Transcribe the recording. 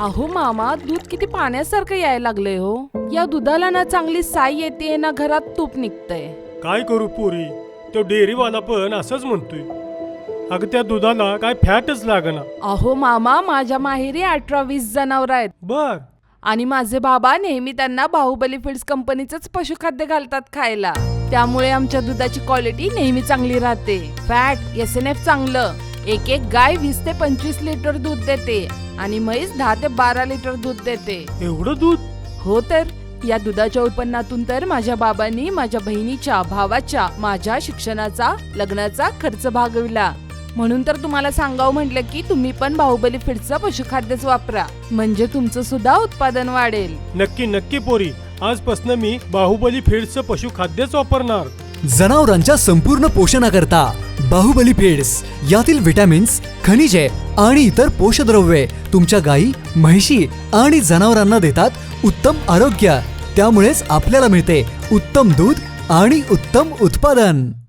अहो मामा दूध किती पाण्यासारखं यायला लागलंय हो. या दुधाला ना चांगली साई येते ना घरात तूप निघतंय. काय करू पुरी? तो डेअरीवाला पण असंच म्हणतोय. अगं त्या दुधाला काय फॅटच लागना. अहो मामा माझ्या माहेरी अठरा वीस जनावर आहेत. बर. आणि माझे बाबा नेहमी त्यांना बाहुबली फीड्स कंपनीचंच पशुखाद्य घालतात खायला. त्यामुळे आमच्या दुधाची क्वालिटी नेहमी चांगली राहते. फॅट एस एन एफ चांगलं. एक एक गाय वीस ते पंचवीस लिटर दूध देते आणि म्हैस दहा ते बारा लिटर दूध देते. एवढं दूध? हो तर या दुधाच्या उत्पन्नातून तर माझ्या बाबांनी माझ्या बहिणीच्या भावाच्या माझ्या शिक्षणाचा लग्नाचा खर्च भागविला. म्हणून तर तुम्हाला सांगावं म्हटलं की तुम्ही पण बाहुबली फीडचं पशुखाद्यच वापरा. म्हणजे तुमचं सुद्धा उत्पादन वाढेल. नक्की नक्की पोरी. आजपासून मी बाहुबली फीड्सचं पशुखाद्यच वापरणार. जनावरांच्या संपूर्ण पोषणाकरता बाहुबली फीड्स. यातील विटॅमिन्स खनिजे आणि इतर पोषद्रव्ये तुमच्या गायी म्हैशी आणि जनावरांना देतात उत्तम आरोग्य. त्यामुळेच आपल्याला मिळते उत्तम दूध आणि उत्तम उत्पादन.